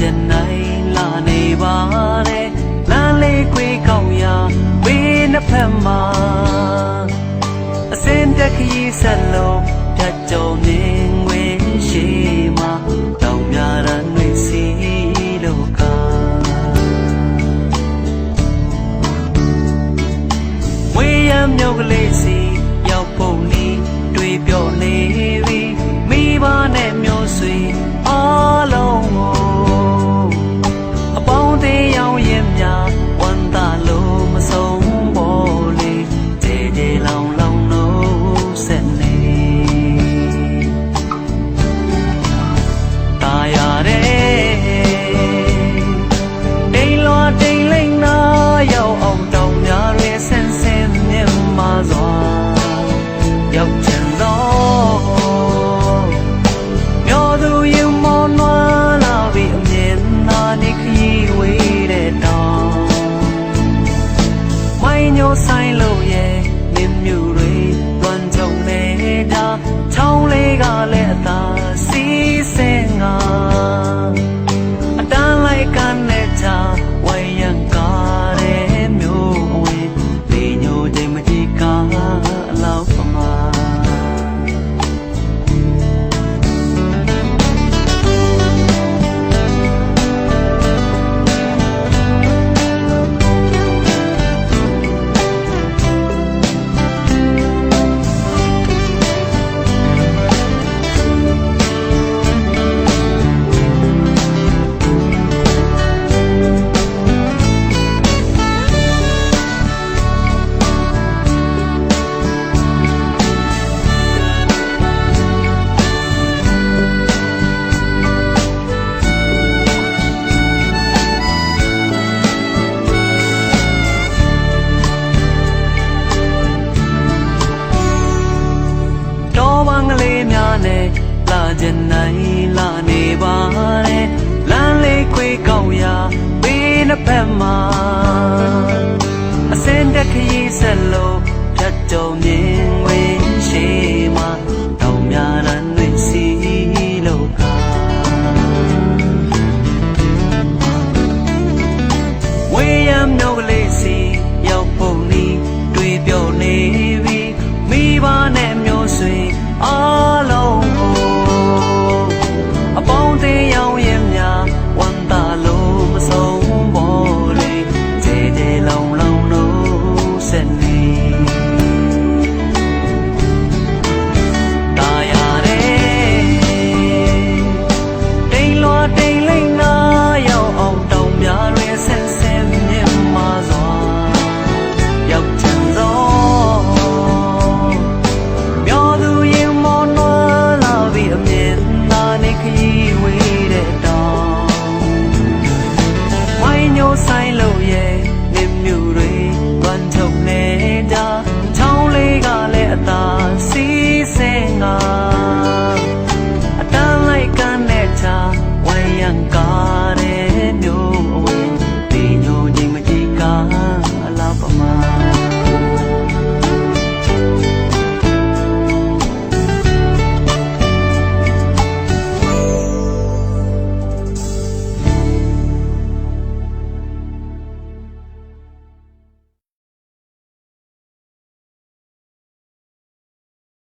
ချက်နိုင်လာနေပါတဲ့လမ်းလေးခွေကောင်းရာဘေးနှစ်ဖက်မှာအစင်တက်ခရီးဆက်လုံးဖြတ်ကြုံနေငွေရှိမှာတောင်ပြရန်တွေစီလို့ကဝေးရမ်းမြို့ကလေးစီ ရောက်ချင်တော့မျောသူရင်မောနွားလာပြီးအမြင်နာနေခရီးဝေးတဲ့တောင်မိုင်းညိုဆိုင်လို့ရဲ့ လာကျင်နိုင်လာနေပါတဲ့လမ်းလေးခွေကောက်ရာဘေးနှစ်ဖက်မှာအစင်တက်ခရီးဆက်လို့ဖြတ်ကြုံမြင်ဝင်